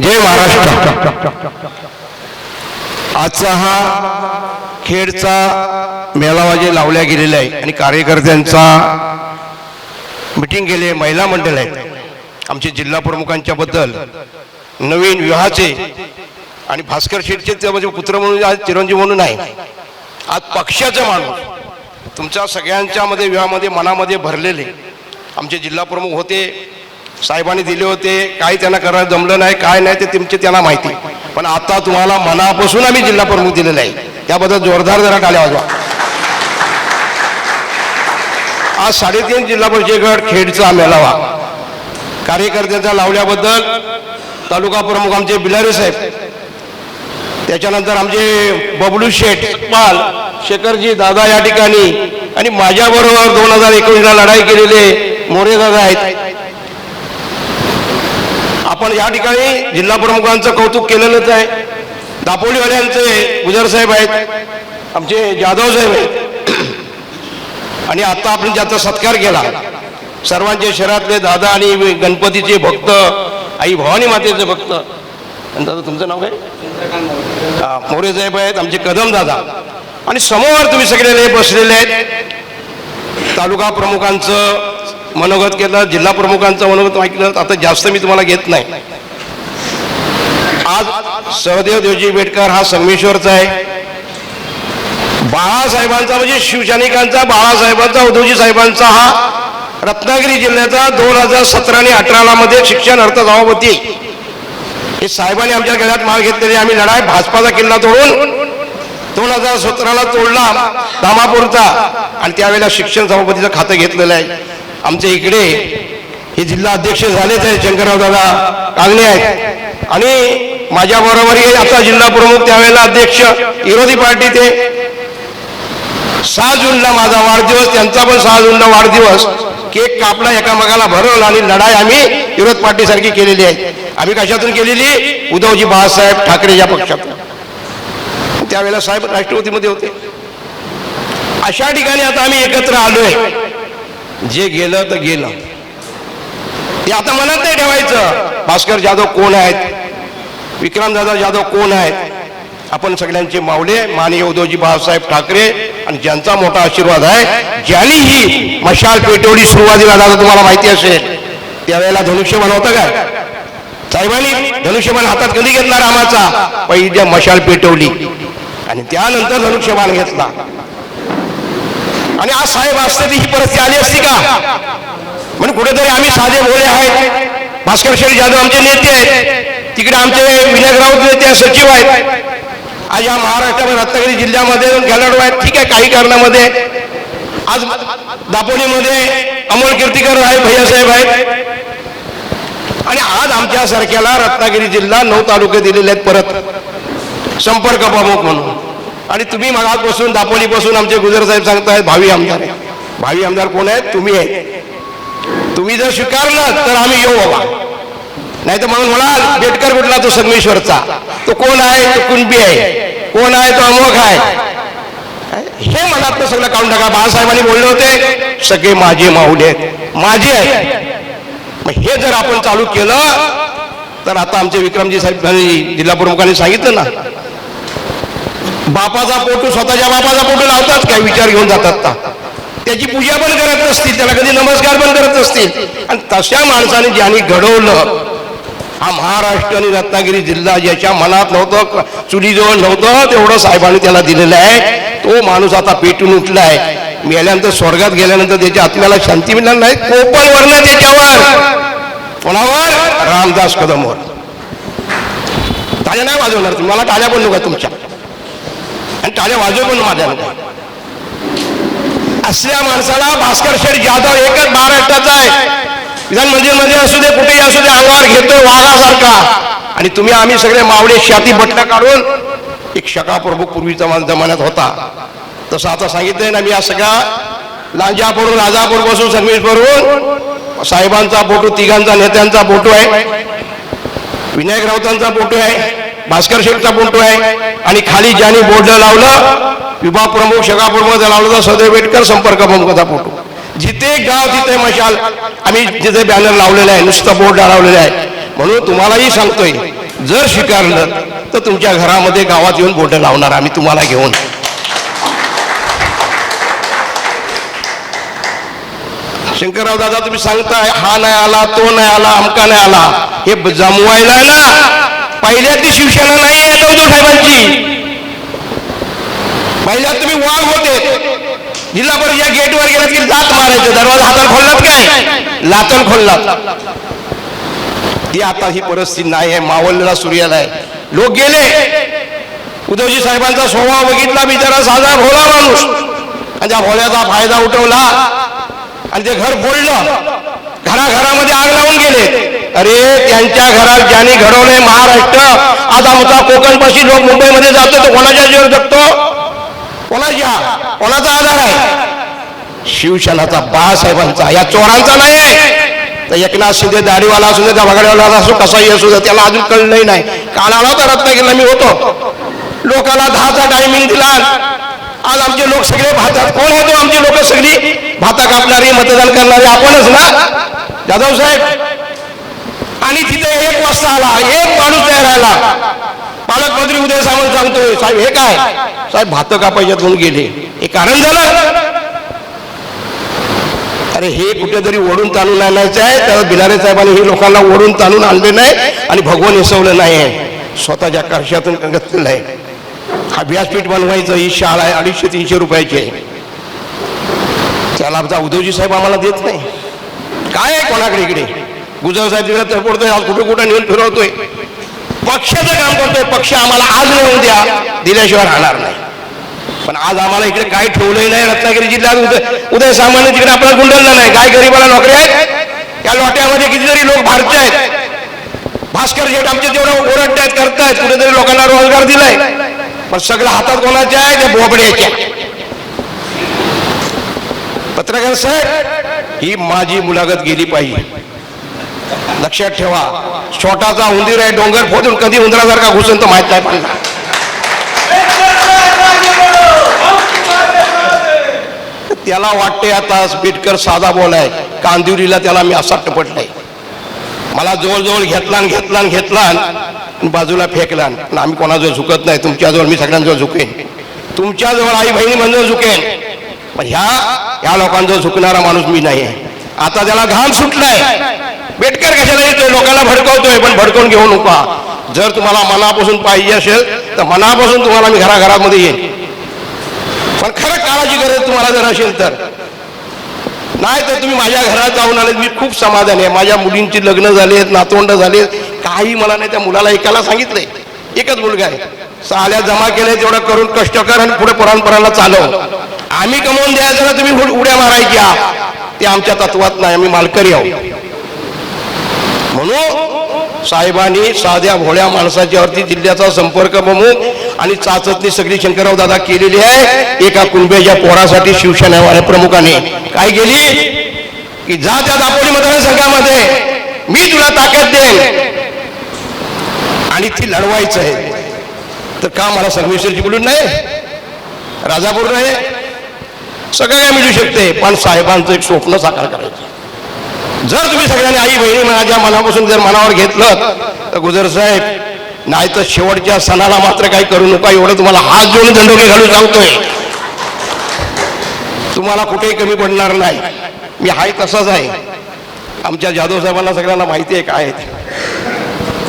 जय महाराष्ट्र. आजचा हा खेडचा मेळावा जे लावल्या गेलेला आहे आणि कार्यकर्त्यांचा मिटिंग गेले महिला मंडळ आहे. आमचे जिल्हा प्रमुखांच्या बद्दल नवीन विवाहाचे आणि भास्कर शेटचे ते म्हणजे पुत्र म्हणून आज चिरंजीव म्हणून आहे. आज पक्षाचा माणूस तुमच्या सगळ्यांच्या मध्ये विवाहामध्ये मनामध्ये भरलेले आमचे जिल्हा प्रमुख होते. साहेबांनी दिले होते काही त्यांना करायला जमलं नाही काय नाही ते तुमचे त्यांना माहिती. पण आता तुम्हाला मनापासून आम्ही जिल्हा प्रमुख दिलेला आहे. त्याबद्दल जोरदार जरा टाळ्या वाजवा. आज साडेतीन जिल्हा परिषद गट खेडचा मेळावा. कार्यकर्त्यांचा लावल्याबद्दल तालुका प्रमुख आमचे बिलारे साहेब त्याच्यानंतर आमचे बबलू शेठ पाल शेखरजी दादा या ठिकाणी आणि माझ्याबरोबर दोन हजार एकोणीसला लढाई केलेले मोरे दादा आहेत. आपण या ठिकाणी जिल्हा प्रमुखांचं कौतुक केलेलंच आहे. दापोलीवाल्यांचे गुजर साहेब आहेत. आमचे जाधव साहेब आहेत. आणि आता आपण ज्याचा सत्कार केला. सर्वांचे शहरातले दादा आणि गणपतीचे भक्त आई भवानी मातेचे भक्त. आणि दादा तुमचं नाव काय? मोरे साहेब आहेत आमचे कदम दादा. आणि समोर तुम्ही सगळे बसलेले आहेत. तालुका प्रमुखांचं मनोगत केलं जिल्हा प्रमुखांचं मनोगत ऐकलं आता जास्त मी तुम्हाला घेत नाही. आज सहदेव देवजी बेटकर हा संगमेश्वरचा आहे. बाळासाहेबांचा म्हणजे शिवसैनिकांचा बाळासाहेबांचा उद्धवजी साहेबांचा हा रत्नागिरी जिल्ह्याचा दोन हजार सतरा आणि अठराला मध्ये शिक्षण अर्थ सभापती हे साहेबांनी आमच्या गळ्यात माल घेतलेली आम्ही लढाई भाजपाचा किल्ला तोडून दोन हजार सतराला तोडला दामापूरचा. आणि त्यावेळेला शिक्षण सभापतीचं खातं घेतलेलं आहे. आमच्या इकडे हे जिल्हा अध्यक्ष झालेच आहे शंकरराव दादा कांगणे आहेत. आणि माझ्या बरोबर आता जिल्हा प्रमुख त्यावेळेला अध्यक्ष विरोधी पार्टी ते. सहा जूनला माझा वाढदिवस त्यांचा पण सहा जूनला वाढदिवस. केक कापला एकामेकाला भरवला आणि लढाई आम्ही विरोध पार्टीसारखी केलेली आहे. आम्ही कशातून केलेली? उद्धवजी बाळासाहेब ठाकरे या पक्षातून. त्यावेळेला साहेब राष्ट्रपतीमध्ये होते. अशा ठिकाणी आता आम्ही एकत्र आलोय. जे गेलं तर गेलं. ते आता मनात नाही ठेवायचं. भास्कर जाधव कोण आहेत? विक्रमदादा जाधव कोण आहेत? आपण सगळ्यांचे मावले माननीय उद्धवजी बाळासाहेब ठाकरे आणि ज्यांचा मोठा आशीर्वाद आहे ज्यांनी ही मशाल पेटवली सुरुवातीला. दादा तुम्हाला माहिती असेल त्यावेळेला धनुष्यबाण होतं काय? साहेबांनी धनुष्यबाण हातात कधी घेतला रामाचा? पहिल्या मशाल पेटवली. आणि त्यानंतर धनुष्यबाण घेतला. आणि आज साहेब असते ती ही परिस्थिती आली असती का? म्हणून कुठेतरी आम्ही साधे बोले आहेत. भास्कर शेठ जाधव आमचे नेते आहेत. तिकडे आमचे विनायक राऊत नेते सचिव आहेत. आज या महाराष्ट्रामध्ये रत्नागिरी जिल्ह्यामध्ये खेळाडू आहेत ठीक आहे काही कारणामध्ये. आज दापोलीमध्ये अमोल कीर्तीकर आहेत भैयासाहेब आहेत. आणि आज आमच्यासारख्याला रत्नागिरी जिल्हा नऊ तालुके दिलेले आहेत परत. संपर्क प्रमुख म्हणून. आणि तुम्ही मगापासून दापोलीपासून आमचे गुजर साहेब सांगतायत भावी आमदार भावी आमदार कोण आहेत? तुम्ही आहे तुम्ही जर स्वीकारलं तर आम्ही येऊ बाबा. नाही तर म्हणून म्हणाल बेटकर कुठला तो संगमेश्वरचा? तो कोण आहे? तो कुणबी आहे. कोण आहे? तो अमोघ आहे. हे मनात सगळं काढून टाका. बाळासाहेबांनी बोलले होते सगळे माझे माऊले आहेत. माझे आहेत. मग हे जर आपण चालू केलं तर आता आमचे विक्रमजी साहेब जिल्हा प्रमुखांनी सांगितलं ना बापाचा फोटो स्वतःच्या बापाचा फोटो लावतात काय? विचार घेऊन जातात का त्याची पूजा पण करत नसतील त्याला कधी नमस्कार पण करत असतील आणि तशा माणसाने ज्यांनी घडवलं हा महाराष्ट्र आणि रत्नागिरी जिल्हा ज्याच्या मनात नव्हतं चुलीजवळ नव्हतं तेवढं साहेबांनी त्याला दिलेलं आहे. तो माणूस आता पेटून उठलाय. मेल्यानंतर स्वर्गात गेल्यानंतर त्याच्या आत्म्याला शांती मिळणार नाही. कोपण वर्ण त्याच्यावर. कोणावर? रामदास कदमवर. ताज्या नाही वाजवणार तुम्ही. मला टाळ्या पण नका तुमच्या? आणि टाळ्या वाजव पण माझ्या असल्या माणसाला भास्कर शेठ जाधव एकच महाराष्ट्राचा आहे. विधान मंदिरमध्ये असू दे कुठेही असू दे अंगावर घेतो वाघासारखा. आणि तुम्ही आम्ही सगळे मावळे शाती बटणं काढून एक शका प्रभू पूर्वीचा मान जमान्यात होता. तसं आता सांगितलंय ना मी या सगळ्या लांजापूर राजापूरपासून संगमेश्वरून साहेबांचा फोटो तिघांचा नेत्यांचा फोटो आहे. विनायक राऊतांचा फोटो आहे. भास्कर शेठचा फोटो आहे. आणि खाली ज्यांनी बोर्ड लावलं विभाग प्रमुख हो, शकाप्रमुख लावलं तर सदैव वेटकर संपर्क प्रमुखाचा फोटो. जिथे गाव तिथे मशाल. आम्ही जिथे बॅनर लावलेला आहे नुसतं बोर्ड लावलेला आहे. म्हणून तुम्हालाही सांगतोय जर स्वीकारलं तर तुमच्या घरामध्ये गावात येऊन बोर्ड लावणार आम्ही तुम्हाला घेऊन. शंकरराव दादा तुम्ही सांगताय हा नाही आला तो नाही आला अमका नाही आला. हे जमवायला ना. पहिल्या ती शिवसेना नाही आहे उद्धव साहेबांची. पहिल्यात तुम्ही वाघ होते. जिल्हा परिषद गेटवर गेलात की जात मारायचं दरवाजा हातात खोललात काय? लातन खोललात. ती आता ही परिस्थिती नाही आहे मावळलेला सूर्याला आहे लोक गेले. उद्धवजी साहेबांचा स्वभाव बघितला बिचारा साधा भोळा माणूस. आणि त्या भोळ्याचा फायदा उठवला. आणि ते घर फोडलं. घराघरामध्ये आग लावून गेले. अरे त्यांच्या घरात ज्यांनी घडवलंय महाराष्ट्र आज आमचा कोकणपाशी लोक मुंबईमध्ये जातो तो कोणाच्या जीवर जगतो? कोणाच्या? कोणाचा आधार आहे? शिवसेनाचा बाळासाहेबांचा. या चोरांचा नाही. आहे तर एकनाथ शिंदे दाढीवाला असू दे त्या बगाडीवाला असो कसाही असू दे त्याला अजून कळलंही नाही. काल आला होता रत्नागिरीला मी होतो. लोकांना दहाचा टायमिंग दिला. आज आमचे लोक सगळे भातात. कोण होतो आमची लोक सगळी? भाता कापणारी मतदान करणारी आपणच ना? जाधव साहेब आणि तिथे एक वाजता आला एक माणूस तयार राहिला. पालकमंत्री उदय सामंत सांगतोय साहेब हे काय? साहेब भात कापायच्यात म्हणून गेले. हे कारण झालं. अरे हे कुठेतरी ओढून ताणून आणायचं आहे तर बिलारे साहेबांनी हे लोकांना ओढून ताणून आणले नाही आणि भगवान यसवलं नाही आहे. स्वतःच्या कर्षातून घातलेलं आहे. हा व्यासपीठ बनवायचं ही शाळा आहे अडीचशे तीनशे रुपयाची आहे. त्याला आमचा उद्धवजी साहेब आम्हाला देत नाही. काय आहे कोणाकडे इकडे? गुजर साहेब तिकडे तरपडतोय आज कुठे कुठं नेऊन फिरवतोय. पक्षाचं काम करतोय पक्ष आम्हाला आज नेऊन द्या दिल्याशिवाय राहणार नाही. पण आज आम्हाला इकडे काय ठेवलंही नाही रत्नागिरी जिल्ह्यात उदय उदय सामान्य तिकडे आपल्याला गुंडललं नाही काय गरीबाला नोकरी आहेत. या लोट्यामध्ये कितीतरी लोक भारतीय आहेत. भास्कर शेठ आमचे तेवढं ओरडतायत करतायत कुठेतरी लोकांना रोजगार दिलाय. पण सगळं हातात कोणाचे आहे त्या बोबड्याचे पत्रकार साहेब ही माझी मुलाखत गेली पाहिजे. लक्षात ठेवा. छोटाचा उंदीर आहे डोंगर फोडून कधी उंदरासारखा घुसून तो माहीत नाही पडला त्याला वाटते आता बिटकर साधा बोलाय कांदिवलीला त्याला मी असा टपटलाय मला जवळजवळ घेतला घेतला घेतला आणि बाजूला फेकला आणि आम्ही कोणाजवळ झुकत नाही तुमच्याजवळ मी सगळ्यांजवळ झुकेन. तुमच्याजवळ आई बहिणी म्हणजे झुकेन. पण ह्या ह्या लोकांजवळ झुकणारा माणूस मी नाही आहे. आता त्याला घाम सुटलाय. बेटकर कशाला येतोय? लोकांना भडकवतोय पण भडकवून घेऊ नका. जर तुम्हाला मनापासून पाहिजे असेल तर मनापासून तुम्हाला मी घराघरामध्ये येईन. पण खरं काळाची गरज तुम्हाला जर असेल तर. नाही तर तुम्ही माझ्या घरात जाऊन आले मी खूप समाधानी आहे. माझ्या मुलींची लग्न झाली आहेत नातवंड झाली आहेत. काही मला नाही त्या मुलाला एकाला सांगितलंय. एकच मुलगा आहे. साल्या जमा केल्या तेवढं करून कष्ट कर आणि पुढे परंपराला चालव. आम्ही कमवून द्यायचं ना तुम्ही उड्या मारायच्या. ते आमच्या तत्वात नाही आम्ही मालकरी आहोत. म्हणून साहेबांनी साध्या भोळ्या माणसाच्यावरती जिल्ह्याचा संपर्क प्रमुख आणि चाचतनी सगळी शंकरराव दादा केलेली आहे एका कुंभेच्या पोरासाठी शिवसेना प्रमुखाने. काय केली? की जा त्या दापोली मतदारसंघामध्ये. मी तुला ताकद देईन. आणि ती लढवायचं आहे. तर का मला संगमेश्वरची बोलून नाही? राजापूर नाही सगळं काय मिळू शकते. पण साहेबांचं एक स्वप्न साकार करायचं. जर तुम्ही सगळ्यांनी आई बहिणी माझ्या मनापासून जर मनावर घेतलं तर गुजर साहेब नाही तर शेवटच्या सणाला मात्र काही करू नका एवढं तुम्हाला हात जोडून दंडोके घालून सांगतोय. तुम्हाला कुठेही कमी पडणार नाही. मी हाय तसाच आहे. आमच्या जाधव साहेबांना सगळ्यांना माहिती आहे काय आहेत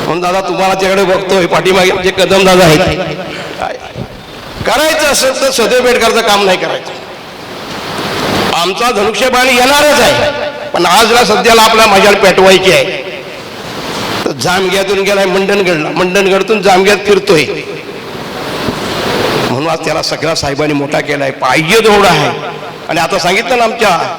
म्हणून दादा तुम्हाला त्याकडे बघतोय पाठीमागे आमचे कदम दादा आहेत काय? करायचं असेल तर सदैव बेडकरचं काम नाही करायचं. आमचा धनुष्यबाण येणारच आहे. पण आजला सध्याला आपल्या मजाला पेटवायची आहे. तर जामग्यातून गेलाय मंडणगडला. मंडणगडतून जामग्यात फिरतोय. म्हणून आज त्याला सगळ्या साहेबांनी मोठा केलाय. पाहिजे तेवढा आहे. आणि आता सांगितलं ना आमच्या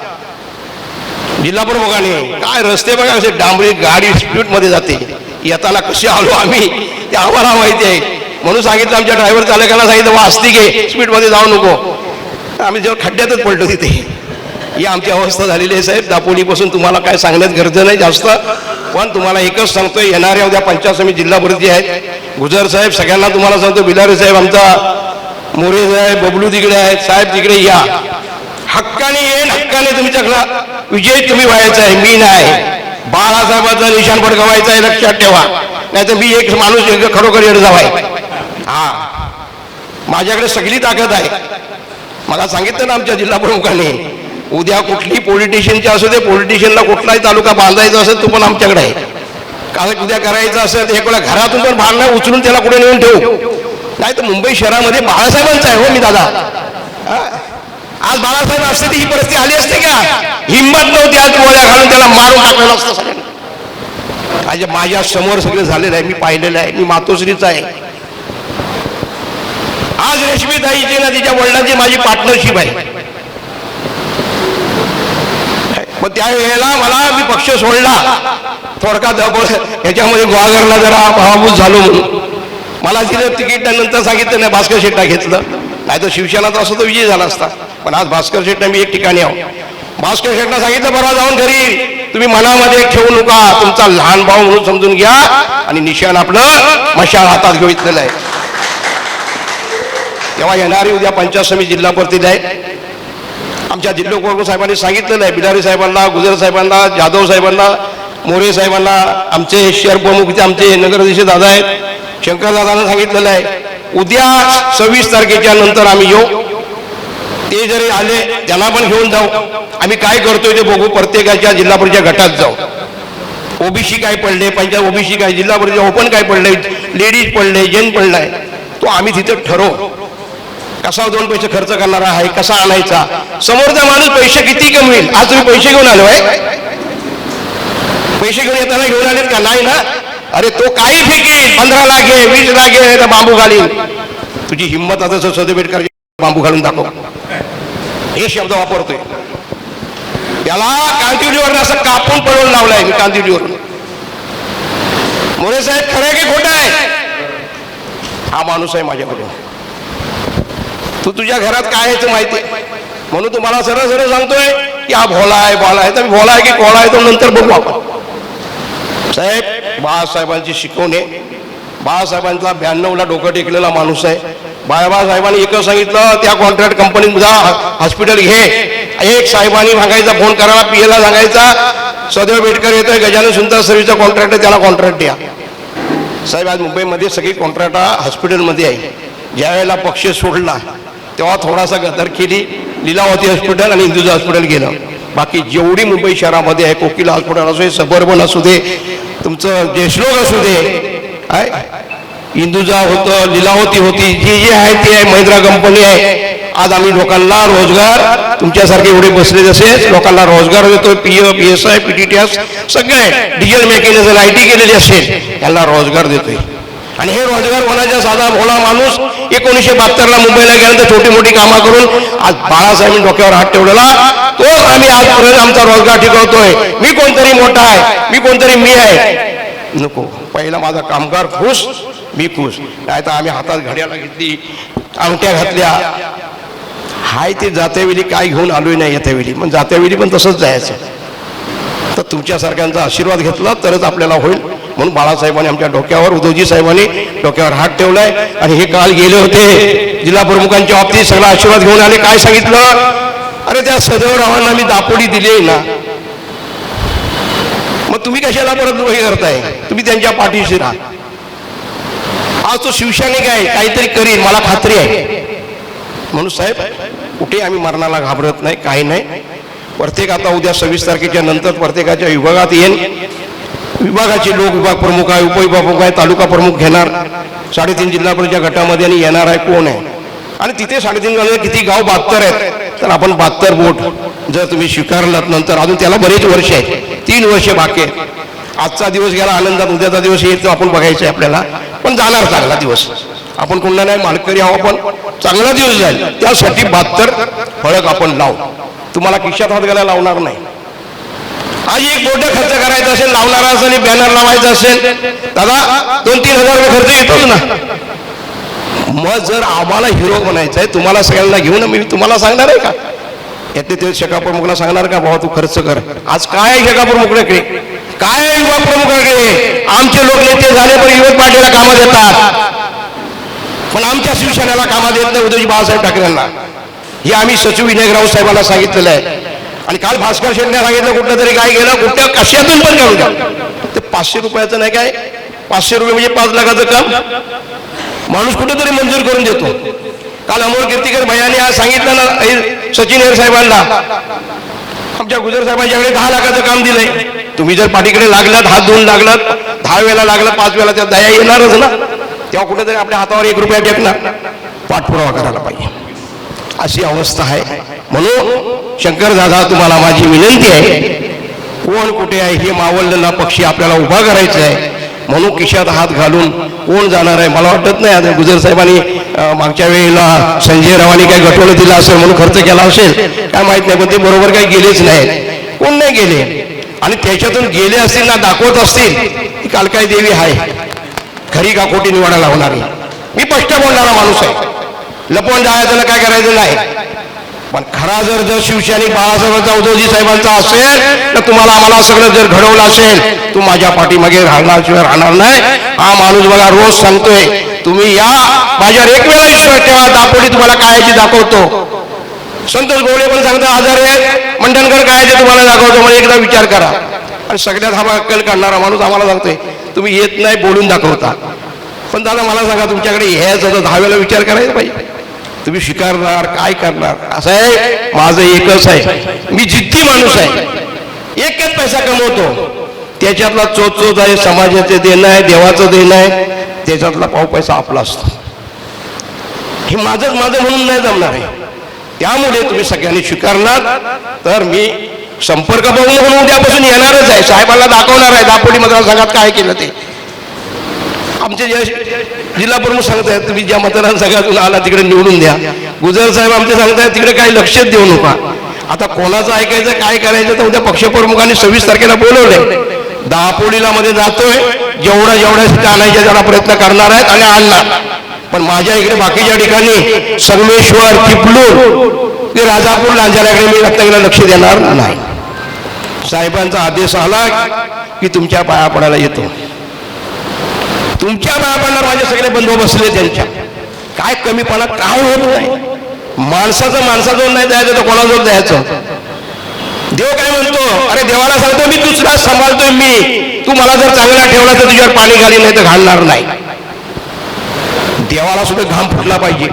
जिल्हा प्रमुखाने काय रस्ते बघा असे डांबरी गाडी स्पीडमध्ये जाते. येताना कसे आलो आम्ही? ते आम्हाला माहिती आहे. म्हणून सांगितलं आमच्या ड्रायव्हर चालकाला सांगितलं वाचती घे. स्पीडमध्ये जाऊ नको. आम्ही जेव्हा खड्ड्यातच पडलो तिथे. ही आमची अवस्था झालेली आहे साहेब. दापोलीपासून तुम्हाला काय सांगण्यात गरज नाही जास्त. पण तुम्हाला एकच सांगतोय येणाऱ्या उद्या पंचायत समिती जिल्हा परिषदी आहेत. गुजर साहेब सगळ्यांना तुम्हाला सांगतो बिलारी साहेब आमचा मोरे साहेब बबलू तिकडे आहेत साहेब तिकडे या. हक्काने येईन हक्काने तुमच्याकडला विजय तुम्ही व्हायचा आहे मी नाही. बाळासाहेबांचा निशाण फडकवायचा आहे लक्षात ठेवा. नाही तर मी एक माणूस एक खरोखर येडजाव आहे हा. माझ्याकडे सगळी ताकद आहे. मला सांगितलं ना आमच्या जिल्हा प्रमुखांनी उद्या कुठली पॉलिटिशियनची असू दे पॉलिटिशियनला कुठलाही तालुका बांधायचा असेल तो पण आमच्याकडे आहे. काल उद्या करायचं असेल एक वेळा घरातून पण भांडणं उचलून त्याला कुठे नेऊन ठेवू? नाही तर मुंबई शहरामध्ये बाळासाहेबांचं आहे हो मी दादा. आज बाळासाहेब असते ती ही परिस्थिती आली असते का? हिंमत नव्हती आज गोळ्या घालून त्याला मारून टाकलेलं असतं सगळ्यांना. आज माझ्यासमोर सगळं झालेलं आहे मी पाहिलेलं आहे मी मातोश्रीचा आहे. आज रेशमीताईची ना तिच्या वडिलांची माझी पार्टनरशिप आहे. मग त्यावेळेला मला मी पक्ष सोडला. थोडका दब ह्याच्यामध्ये ग्वागरला जरा भावाभूत झालो म्हणून. मला तिथं तिकीट नंतर सांगितलं नाही भास्कर शेट्टा घेतलं. नाही तर शिवसेनाचा असं तर विजय झाला असता. पण आज भास्कर शेट्टा मी एक ठिकाणी आहो. भास्कर शेट्टा सांगितलं परवा जाऊन घरी. तुम्ही मनामध्ये ठेवू नका. तुमचा लहान भाऊ म्हणून समजून घ्या आणि निशाण आपलं मशाल हातात घेतलेलं आहे. तेव्हा येणारी उद्या पंचायत समिती जिल्हा परिषद आहे. आमच्या जिल्हा साहेबांनी सांगितलेलं आहे. बिलारी साहेबांना गुजर साहेबांना जाधव साहेबांना मोरे साहेबांना आमचे शहर प्रमुख ते आमचे नगराध्यक्ष दादा आहेत. शंकर दादांना सांगितलेलं आहे उद्या सव्वीस तारखेच्या नंतर आम्ही येऊ. ते जरी आले त्यांना पण घेऊन जाऊ. आम्ही काय करतोय ते बघू. प्रत्येकाच्या जिल्हा परिषद गटात जाऊ. ओबीसी काय पडले पंचायत ओबीसी काय जिल्हा परिषद ओपन काय पडले लेडीज पडले जेंट पडलाय तो आम्ही तिथे ठरवू. कसा दोन पैसे खर्च करणारा आहे? कसा आणायचा? समोरचा माणूस पैसे किती कमवेल? आज तुम्ही पैसे घेऊन आलो आहे पैसे घेऊन येताना घेऊन आलेत का? नाही ना? अरे तो काही फेकेल. पंधरा लाख आहे वीस लाख आहे तर बांबू घालील तुझी हिंमत आता सदस्य कर बांबू घालून दाखव. हे शब्द वापरतोय. त्याला कांतिवलीवर असं कापून पळवून लावलाय मी कांतिवलीवरून मोरे साहेब खरं की खोटं आहे? हा माणूस आहे माझ्याकडून. तू तुझ्या घरात काय आहे ते माहिती? आहे. म्हणून तुम्हाला सरळ सरळ सांगतोय की हा भोला आहे बाला आहे. तर भोला आहे की कोळा आहे तो नंतर बघू आपण. साहेब बाळासाहेबांची शिकवणे बाळासाहेबांचा ब्याण्णवला डोकं टेकलेला माणूस आहे. बाळासाहेबांनी एकच सांगितलं त्या कॉन्ट्रॅक्ट कंपनीत जा हॉस्पिटल घे. एक साहेबांनी सांगायचा फोन करायला पीएला सांगायचा सदैव बेटकर येतोय गजानन सुंदर सर्व्हिसचा कॉन्ट्रॅक्ट आहे त्याला कॉन्ट्रॅक्ट द्या. साहेब आज मुंबईमध्ये सगळी कॉन्ट्रॅक्ट हॉस्पिटलमध्ये आहे. ज्या वेळेला पक्ष सोडला तेव्हा थोडासा गदर केली. लीलावती हॉस्पिटल आणि इंदुजा हॉस्पिटल गेलं. बाकी जेवढी मुंबई शहरामध्ये आहे कोकिला हॉस्पिटल असू दे सबर्बन असू दे तुमचं देशलोक असू दे आहे इंदुजा होतं लीलावती होती जी जी आहे ती आहे महिंद्रा कंपनी आहे. आज आम्ही लोकांना रोजगार तुमच्यासारखे एवढे बसले जसेच लोकांना रोजगार देतोय P F P S I P T T S सगळे. डिझेल मेकॅनिझम आय टी केलेली असेल यांना रोजगार देतोय. आणि हे रोजगार होण्याचा साधा भोळा माणूस एकोणीसशे बहात्तरला मुंबईला गेल्यानंतर छोटी मोठी कामं करून आज बाळासाहेबांनी डोक्यावर हात ठेवलेला. तोच आम्ही आजपर्यंत आमचा रोजगार टिकवतोय. मी कोणतरी मोठा आहे मी कोणतरी मी आहे. नको पहिला माझा कामगार खुश मी खुश. नाही तर आम्ही हातात घड्याला घेतली अंगठ्या घातल्या. हाय ते जात्यावेळी काय घेऊन आलोय नाही येत्यावेळी पण जात्यावेळी पण तसंच जायचं. तर तुमच्यासारख्यांचा आशीर्वाद घेतला तरच आपल्याला होईल. म्हणून बाळासाहेबांनी आमच्या डोक्यावर उद्धवजी साहेबांनी डोक्यावर हात ठेवलाय. आणि हे काल गेले होते. जिल्हा प्रमुखांच्या बाबतीत सगळा आशीर्वाद घेऊन आले. काय सांगितलं? अरे त्या सदैवरावांना मी दापोडी दिली ना. मग तुम्ही कशाला परत हे करताय? तुम्ही त्यांच्या पाठीशी राहा. आज तो शिवसैनिक आहे. काहीतरी करीन. मला खात्री आहे. म्हणून साहेब कुठे आम्ही मरणाला घाबरत नाही काही नाही. प्रत्येक आता उद्या सव्वीस तारखेच्या नंतर प्रत्येकाच्या विभागात येईन. विभागाचे लोक विभाग प्रमुख आहे उपविभाग प्रमुख आहे तालुका प्रमुख घेणार. साडेतीन जिल्हा परिषद गटामध्ये आणि येणार आहे कोण आहे? आणि तिथे साडेतीन गाव किती गाव बहात्तर आहेत? तर आपण बहात्तर बोट जर तुम्ही स्वीकारलात नंतर अजून त्याला बरेच वर्ष आहेत. तीन वर्ष बाकी आहेत. आजचा दिवस गेला आनंदात उद्याचा दिवस येईल तो आपण बघायचा आहे आपल्याला. पण जाणार चांगला दिवस. आपण कोणला नाही मालकरी आहो आपण. चांगला दिवस जाईल. त्यासाठी बहात्तर फळक आपण लावू. तुम्हाला किशात हात घालायला लावणार नाही. आज एक मोठं खर्च करायचा असेल लावणारा असेल आणि बॅनर लावायचा असेल. दादा दोन तीन हजार रुपये खर्च येतोच ना. मग जर आम्हाला हिरो बनायचं आहे तुम्हाला सगळ्यांना घेऊन मी तुम्हाला सांगणार आहे का? येते ते शेका प्रमुखला सांगणार का भावा तू खर्च कर. आज काय आहे शेका प्रमुखाकडे काय आहे युवा प्रमुखाकडे आमचे लोक नेते झाले पण युवक पार्टीला कामात येतात पण आमच्या शिवसेनेला कामात येत नाही उद्योजी बाळासाहेब ठाकरेंना. हे आम्ही सचिव विनायकराव साहेबांना सांगितलेलं आहे. आणि काल भास्कर शेटने सांगितलं कुठलं तरी काय गेलं कुठल्या कशातून पण करून द्या ते पाचशे रुपयाचं नाही काय? पाचशे रुपये म्हणजे पाच लाखाचं काम. माणूस कुठेतरी मंजूर करून देतो. काल अमोल कीर्तीकर भैयाने आज सांगितलं ना सचिन हेर साहेबांना आमच्या गुजर साहेबांच्याकडे दहा लाखाचं काम दिलंय. तुम्ही जर पाठीकडे लागलात हात धुवून लागलात दहा वेळेला लागला पाच वेळा त्या दया येणारच ना. तेव्हा कुठेतरी आपल्या हातावर एक रुपया टेकणार पाठपुरावा करायला पाहिजे. अशी अवस्था आहे. म्हणून शंकर दादा तुम्हाला माझी विनंती आहे कोण कुठे आहे हे मावळलेला पक्षी आपल्याला उभा करायचा आहे. म्हणून खिशात हात घालून कोण जाणार आहे मला वाटत नाही. आता गुजर साहेबांनी मागच्या वेळेला संजय रावांनी काही गटवलं दिलं असेल म्हणून खर्च केला असेल काय माहीत नाही पण ते बरोबर काही गेलेच नाही. कोण नाही गेले? आणि त्याच्यातून गेले असतील ना दाखवत असतील ती काल काय देवी आहे खरी का खोटी निवडा लावणारी? मी स्पष्ट बोलणारा माणूस आहे. लपवून जायचं ना काय करायचं नाही. पण खरा जर जर शिवसैनिक बाळासाहेब चौधरी साहेबांचा असेल तर तुम्हाला आम्हाला सगळं जर घडवलं असेल तू माझ्या पाठीमागे राहणार शिवाय राहणार नाही. हा माणूस बघा रोज सांगतोय तुम्ही या माझ्यावर एक वेळा विश्वास ठेवा दापोली तुम्हाला काळाची दाखवतो. संतोष गोळे पण सांगतात आजार आहे मंडणकर कायचे तुम्हाला दाखवतो. म्हणजे एकदा विचार करा. आणि सगळ्यात हा अक्कल काढणारा माणूस आम्हाला सांगतोय तुम्ही येत नाही बोलून दाखवता. पण दादा मला सांगा तुमच्याकडे यायचं तर दहा विचार करायचा पाहिजे. तुम्ही स्वीकारणार काय करणार? असं आहे माझं एकच आहे. मी जिद्दी माणूस आहे. एकच पैसा कमवतो. त्याच्यातला चोच चोच आहे समाजाचं देणं आहे देवाचं देणं आहे त्याच्यातला पाव पैसा आपला असतो. हे माझंच माझं म्हणून नाही जमणार आहे. त्यामुळे तुम्ही सगळ्यांनी स्वीकारणार तर मी संपर्क पाहून म्हणून उद्यापासून येणारच आहे. साहेबांना दाखवणार आहे. दापोडी मधला सगळ्यात काय केलं ते? आमचे जे जिल्हा प्रमुख सांगतायत तुम्ही ज्या मतदारसंघातून आला तिकडे निवडून द्या. गुजर साहेब आमचे सांगतायत तिकडे काही लक्षच देऊ नका. आता कोणाचं ऐकायचं काय करायचं तर उद्या पक्षप्रमुखांनी सव्वीस तारखेला बोलवलंय. दापोलीला मध्ये जातोय जेवढ्या जेवढ्या सीटा आणायच्या जरा प्रयत्न करणार आहेत आणि आणणार. पण माझ्या इकडे बाकीच्या ठिकाणी संगमेश्वर चिपलूर ते राजापूर लांजाऱ्याकडे मी रत्नागिरीला लक्ष देणार नाही. साहेबांचा आदेश आला की तुमच्या पाया पडायला येतो. तुमच्या पाया माझे सगळे बंधू बसले त्यांच्या. काय कमीपणा काय होत नाही. माणसाचं माणसाजवळ नाही द्यायचं तर कोणाजवळ द्यायचं? देव काय म्हणतो? अरे देवाला सांगतो मी दुसरा सांभाळतोय मी. तू मला जर चांगला ठेवला तर तुझ्यावर पाणी घाली नाही तर घालणार नाही. देवाला सुद्धा घाम फुटला पाहिजे.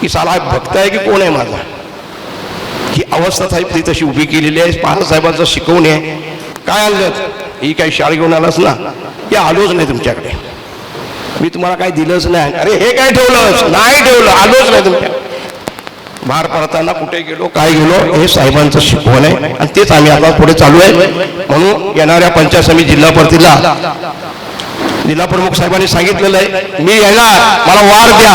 की साला भक्त आहे की कोण आहे माझा? ही अवस्था साहेब ती तशी उभी केलेली आहे. साहेबांचं शिकवणे काय आणलं ही काही शाळा घेऊन आलास ना? हे आलोच नाही तुमच्याकडे. मी तुम्हाला काय दिलंच नाही. अरे हे काय ठेवलंच? नाही ठेवलं. आलोच नाही तुमच्या बाहेर पडताना कुठे गेलो काय गेलो हे साहेबांचं शिकवण आहे. आणि तेच आम्ही आता पुढे चालू आहे. म्हणून येणाऱ्या पंचायत समिती जिल्हा परतीला जिल्हा प्रमुख साहेबांनी सांगितलेलं आहे मी येणार. मला वार द्या.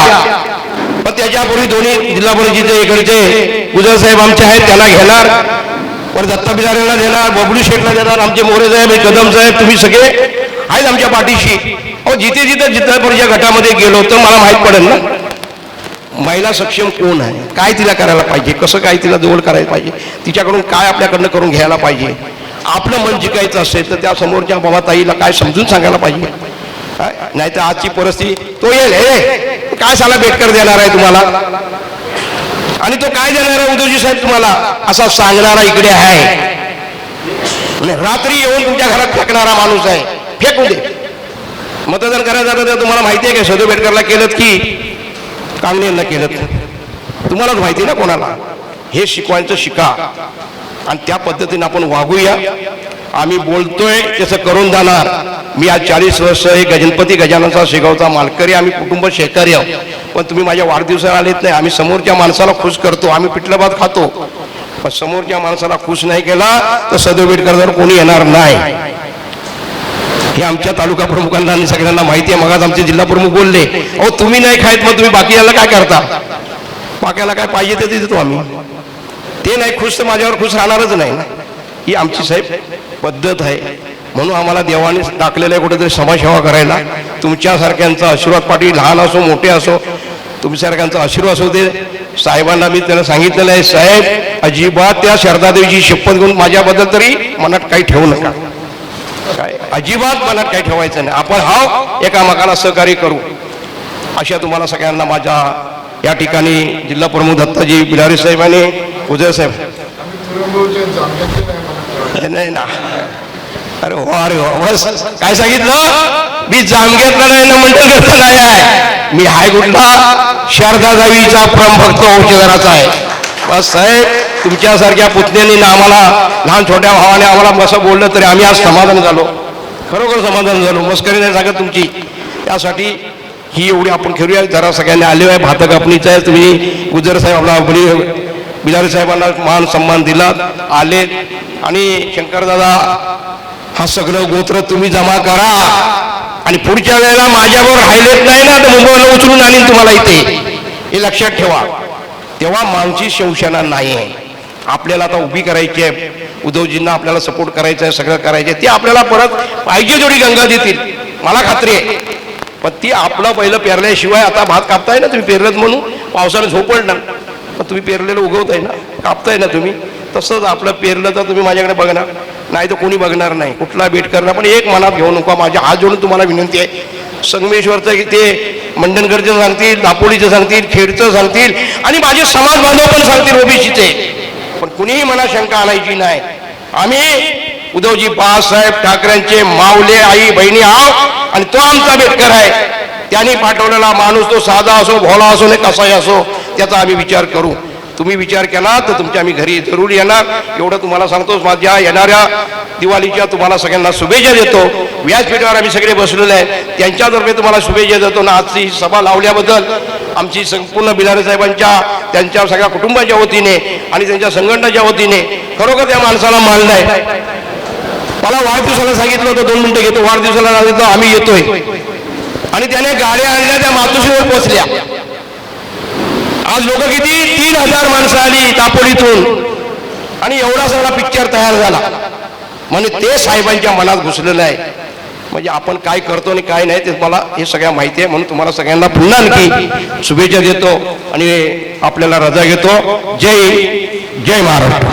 पण त्याच्यापूर्वी दोन्ही जिल्हा परिषदेचे इकडचे गुजर साहेब आमचे आहेत त्यांना घेणार. पण दत्ता बिजारेला देणार बबडू शेठला देणार आमचे मोरे साहेब कदम साहेब तुम्ही सगळे आहेत आमच्या पाठीशी. अहो जिथे जिथे जिल्हा गटामध्ये गेलो तर मला माहीत पडेल ना. महिला सक्षम कोण आहे? काय तिला करायला पाहिजे? कसं काय तिला जवळ करायला पाहिजे? तिच्याकडून काय आपल्याकडनं करून घ्यायला पाहिजे? आपलं मन जिंकायचं असेल तर त्या समोरच्या बाबा ताईला काय समजून सांगायला पाहिजे? नाही तर आजची परिस्थिती तो येईल. हे काय साला बेटकर देणार आहे तुम्हाला? आणि तो काय देणार आहे उद्धवजी साहेब तुम्हाला? असा सांगणारा इकडे आहे. रात्री येऊन तुमच्या घरात फेकणारा माणूस आहे. फेकू दे. मतदान करायला जातं तर तुम्हाला माहिती आहे का? सदू बेटकरला केलं की कांगणेंना केलं तुम्हालाच माहिती ना कोणाला? हे शिकवायचं शिका. आणि त्या पद्धतीने आपण वागूया. आम्ही बोलतोय त्याचं करून जाणार. मी आज चाळीस वर्ष हे गजनपती गजाननचा शेगावचा मालकरी आम्ही कुटुंब शेतकरी आहोत. पण तुम्ही माझ्या वाढदिवसाला आलेत नाही. आम्ही समोरच्या माणसाला खुश करतो. आम्ही पिठलं भात खातो. पण समोरच्या माणसाला खुश नाही केला तर सदैव बेटकर कोणी येणार नाही. हे आमच्या तालुका प्रमुखांना आणि सगळ्यांना माहिती आहे. मगाच आमचे जिल्हा प्रमुख बोलले अहो तुम्ही नाही खायत मग तुम्ही बाकी याला काय करता? बाकीला काय पाहिजे ते देतो आम्ही. ते नाही खुश तर माझ्यावर खुश राहणारच नाही ना. ही आमची साहेब पद्धत आहे. म्हणून आम्हाला देवाने टाकलेलं आहे कुठेतरी समाजसेवा करायला. तुमच्यासारख्यांचा आशीर्वाद पाठी लहान असो मोठे असो तुमच्यासारख्यांचा आशीर्वाद असो दे साहेबांना मी त्यांना सांगितलेलं आहे. साहेब अजिबात त्या शारदादेवीची शपथ घेऊन माझ्याबद्दल तरी मनात काही ठेवू नका. अजिबात मनात काही ठेवायचं नाही. आपण हाव एकामेकाला सहकार्य करू. अशा तुम्हाला सगळ्यांना माझ्या या ठिकाणी जिल्हा प्रमुख दत्ताजी बिलारी साहेब आणि उदय साहेब. नाही ना. अरे हो अरे हो. बस. काय सांगितलं? मी जामग्यातला नाही ना मंडळगरचा नाही आहे. मी हाय कुठला शारदा देवीचा भक्त औषधराचा आहे. बस साहेब तुमच्यासारख्या पुतण्यांनी ना आम्हाला लहान छोट्या भावाने आम्हाला कसं बोललं तरी आम्ही आज समाधान झालो. खरोखर समाधान झालो. मस्करी नाही सांगत तुमची. त्यासाठी ही एवढी आपण खेळूया. जरा सगळ्यांनी आले आहे. भात कापणीचं आहे. तुम्ही गुजर साहेब आपला आपली बिलारी साहेबांना मान सन्मान दिला. आले. आणि शंकरदादा हा सगळं गोत्र तुम्ही जमा करा. आणि पुढच्या वेळेला माझ्याबरोबर राहिलेत नाही ना तर मुंबईला उचलून आणीन तुम्हाला इथे. हे लक्षात ठेवा. तेव्हा मानची शिवसेना नाही आहे आपल्याला आता उभी करायची आहे. उद्धवजींना आपल्याला सपोर्ट करायचं आहे सगळं करायचं आहे. ते आपल्याला परत पाहिजे जोडी गंगा देतील. मला खात्री आहे. पण ती आपलं पहिलं पेरल्याशिवाय आता भात कापताय ना तुम्ही पेरलत म्हणून. पावसानं झोपडणार पण तुम्ही पेरलेलं उगवताय ना. कापताय ना तुम्ही. तसंच आपलं पेरलं तर तुम्ही माझ्याकडे बघणार. नाही तर कोणी बघणार नाही. कुठला भेट करणार. पण एक मनात घेऊ नका. माझ्या हात जोडून तुम्हाला विनंती आहे. संगमेश्वरचं ते मंडणगडचं सांगतील दापोलीचं सांगतील खेडचं सांगतील. आणि माझे समाज बांधव पण सांगतील ओबीसीचे. कुणीही मला शंका आणायची नाही. आम्ही उद्धवजी बाळासाहेब ठाकरेंचे मावले आई बहिणी आहो आणि तो आमचा बेटकर आहे. त्यांनी पाठवलेला माणूस तो साधा असो भोला असो नाही कसाही असो त्याचा आम्ही विचार करू. तुम्ही विचार केला तर तुमच्या आम्ही घरी जरूर येणार. एवढं तुम्हाला सांगतो माझ्या येणाऱ्या दिवाळीच्या तुम्हाला सगळ्यांना शुभेच्छा देतो. व्यासपीठावर आम्ही सगळे बसलेले आहेत त्यांच्यातर्फे तुम्हाला शुभेच्छा देतो. ना आजची ही सभा लावल्याबद्दल आमची संपूर्ण बिलारे साहेबांच्या त्यांच्या सगळ्या कुटुंबाच्या वतीने आणि त्यांच्या संघटनाच्या वतीने खरोखर त्या माणसाला मानलं आहे. मला वाढदिवसाला सांगितलं होतं दोन मिनिटं घेतो. वाढदिवसाला सांगितलं आम्ही येतोय. आणि त्याने गाड्या आणल्या त्या मातोश्रीवर पोचल्या आज लोक किती? तीन हजार माणसं आली दापोलीतून आणि एवढा सगळा पिक्चर तयार झाला. म्हणजे ते साहेबांच्या मनात घुसलेलं आहे. म्हणजे आपण काय करतो आणि काय नाही ते मला हे सगळ्या माहिती आहे म्हणून तुम्हाला सगळ्यांना पुन्हा आणखी शुभेच्छा देतो आणि आपल्याला रजा घेतो. जय जय महाराष्ट्र.